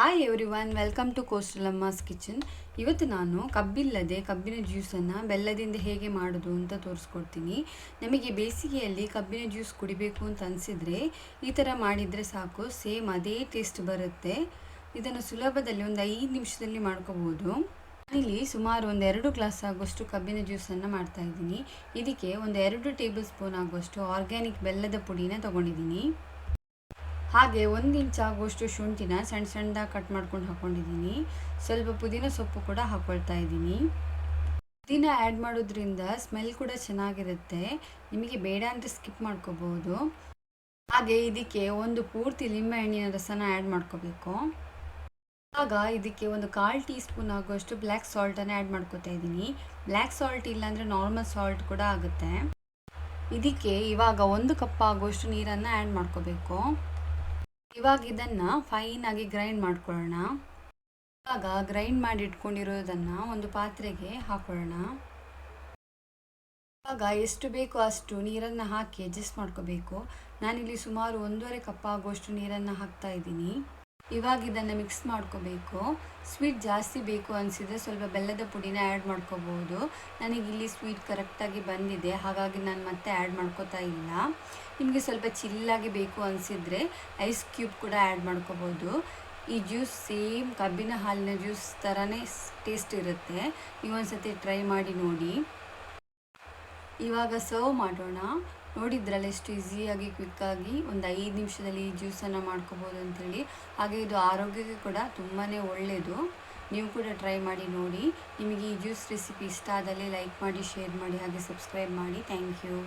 Hi everyone welcome to ಕೋಸ್ಟಲಮ್ಮಾಸ್ kitchen ಇವತ್ತು ನಾನು ಕಬ್ಬಿಲ್ಲದೆ, ಕಬ್ಬಿನ ಜ್ಯೂಸನ್ನು ಬೆಲ್ಲದಿಂದ ಹೇಗೆ ಮಾಡೋದು ಅಂತ ತೋರಿಸ್ಕೊಡ್ತೀನಿ. ನಮಗೆ ಬೇಸಿಗೆಯಲ್ಲಿ ಕಬ್ಬಿನ ಜ್ಯೂಸ್ ಕುಡಿಬೇಕು ಅಂತ ಅನಿಸಿದರೆ ಈ ಥರ ಮಾಡಿದರೆ ಸಾಕು ಸೇಮ್ ಅದೇ ಟೇಸ್ಟ್ ಬರುತ್ತೆ. ಇದನ್ನು ಸುಲಭದಲ್ಲಿ ಒಂದು ಐದು ನಿಮಿಷದಲ್ಲಿ ಮಾಡ್ಕೋಬೋದು. ಇಲ್ಲಿ ಸುಮಾರು ಒಂದು ಎರಡು ಗ್ಲಾಸ್ ಆಗುವಷ್ಟು ಕಬ್ಬಿನ ಜ್ಯೂಸನ್ನು ಮಾಡ್ತಾ ಇದ್ದೀನಿ. ಇದಕ್ಕೆ ಒಂದು ಎರಡು ಟೇಬಲ್ ಸ್ಪೂನ್ ಆಗುವಷ್ಟು ಆರ್ಗ್ಯಾನಿಕ್ ಬೆಲ್ಲದ ಪುಡಿನ ತೊಗೊಂಡಿದ್ದೀನಿ. ಹಾಗೆ ಒಂದು ಇಂಚ್ ಆಗುವಷ್ಟು ಶುಂಠಿನ ಸಣ್ಣ ಸಣ್ಣದಾಗಿ ಕಟ್ ಮಾಡ್ಕೊಂಡು ಹಾಕೊಂಡಿದ್ದೀನಿ. ಸ್ವಲ್ಪ ಪುದೀನ ಸೊಪ್ಪು ಕೂಡ ಹಾಕ್ಕೊಳ್ತಾ ಇದ್ದೀನಿ. ಪುದೀನ ಆ್ಯಡ್ ಮಾಡೋದ್ರಿಂದ ಸ್ಮೆಲ್ ಕೂಡ ಚೆನ್ನಾಗಿರುತ್ತೆ. ನಿಮಗೆ ಬೇಡ ಅಂತ ಸ್ಕಿಪ್ ಮಾಡ್ಕೋಬೋದು ಹಾಗೆ ಇದಕ್ಕೆ ಒಂದು ಪೂರ್ತಿ ಲಿಂಬೆ ಹಣ್ಣಿನ ರಸನ ಆ್ಯಡ್ ಮಾಡ್ಕೋಬೇಕು. ಆಗ ಇದಕ್ಕೆ ಒಂದು ಕಾಲು ಟೀ ಸ್ಪೂನ್ ಆಗುವಷ್ಟು ಬ್ಲ್ಯಾಕ್ ಸಾಲ್ಟನ್ನು ಆ್ಯಡ್ ಮಾಡ್ಕೋತಾ ಇದ್ದೀನಿ. ಬ್ಲ್ಯಾಕ್ ಸಾಲ್ಟ್ ಇಲ್ಲಾಂದರೆ ನಾರ್ಮಲ್ ಸಾಲ್ಟ್ ಕೂಡ ಆಗುತ್ತೆ. ಇದಕ್ಕೆ ಇವಾಗ ಒಂದು ಕಪ್ ಆಗುವಷ್ಟು ನೀರನ್ನು ಆ್ಯಡ್ ಮಾಡ್ಕೋಬೇಕು. ಇವಾಗ ಇದನ್ನು ಫೈನಾಗಿ ಗ್ರೈಂಡ್ ಮಾಡ್ಕೊಳ್ಳೋಣ. ಇವಾಗ ಗ್ರೈಂಡ್ ಮಾಡಿ ಇಟ್ಕೊಂಡಿರೋದನ್ನು ಒಂದು ಪಾತ್ರೆಗೆ ಹಾಕೊಳ್ಳೋಣ. ಇವಾಗ ಎಷ್ಟು ಬೇಕೋ ಅಷ್ಟು ನೀರನ್ನು ಹಾಕಿ ಅಡ್ಜಸ್ಟ್ ಮಾಡ್ಕೋಬೇಕು. ನಾನಿಲ್ಲಿ ಸುಮಾರು ಒಂದೂವರೆ ಕಪ್ ಆಗುವಷ್ಟು ನೀರನ್ನು ಹಾಕ್ತಾ ಇದ್ದೀನಿ. ಇವಾಗ ಇದನ್ನು ಮಿಕ್ಸ್ ಮಾಡ್ಕೋಬೇಕು. ಸ್ವೀಟ್ ಜಾಸ್ತಿ ಬೇಕು ಅನಿಸಿದರೆ ಸ್ವಲ್ಪ ಬೆಲ್ಲದ ಪುಡಿನ ಆ್ಯಡ್ ಮಾಡ್ಕೋಬೋದು. ನನಗಿಲ್ಲಿ ಸ್ವೀಟ್ ಕರೆಕ್ಟಾಗಿ ಬಂದಿದೆ. ಹಾಗಾಗಿ ನಾನು ಮತ್ತೆ ಆ್ಯಡ್ ಮಾಡ್ಕೋತಾ ಇಲ್ಲ. ನಿಮಗೆ ಸ್ವಲ್ಪ ಚಿಲ್ಲಾಗಿ ಬೇಕು ಅನಿಸಿದರೆ ಐಸ್ ಕ್ಯೂಬ್ ಕೂಡ ಆ್ಯಡ್ ಮಾಡ್ಕೋಬೋದು. ಈ ಜ್ಯೂಸ್ ಸೇಮ್ ಕಬ್ಬಿನ ಹಾಲಿನ ಜ್ಯೂಸ್ ಥರನೇ ಟೇಸ್ಟ್ ಇರುತ್ತೆ. ನೀವೊಂದ್ಸತಿ ಟ್ರೈ ಮಾಡಿ ನೋಡಿ. ಇವಾಗ ಸರ್ವ್ ಮಾಡೋಣ. ನೋಡಿದ್ರಲ್ಲ ಎಷ್ಟು ಈಸಿಯಾಗಿ ಕ್ವಿಕ್ಕಾಗಿ ಒಂದು ಐದು ನಿಮಿಷದಲ್ಲಿ ಈ ಜ್ಯೂಸನ್ನು ಮಾಡ್ಕೋಬೋದು ಅಂಥೇಳಿ ಹಾಗೆ ಇದು ಆರೋಗ್ಯಕ್ಕೆ ಕೂಡ ತುಂಬಾ ಒಳ್ಳೆಯದು ನೀವು ಕೂಡ ಟ್ರೈ ಮಾಡಿ ನೋಡಿ. ನಿಮಗೆ ಈ ಜ್ಯೂಸ್ ರೆಸಿಪಿ ಇಷ್ಟ ಆದಲ್ಲಿ ಲೈಕ್ ಮಾಡಿ, ಶೇರ್ ಮಾಡಿ, ಹಾಗೆ ಸಬ್ಸ್ಕ್ರೈಬ್ ಮಾಡಿ. Thank you.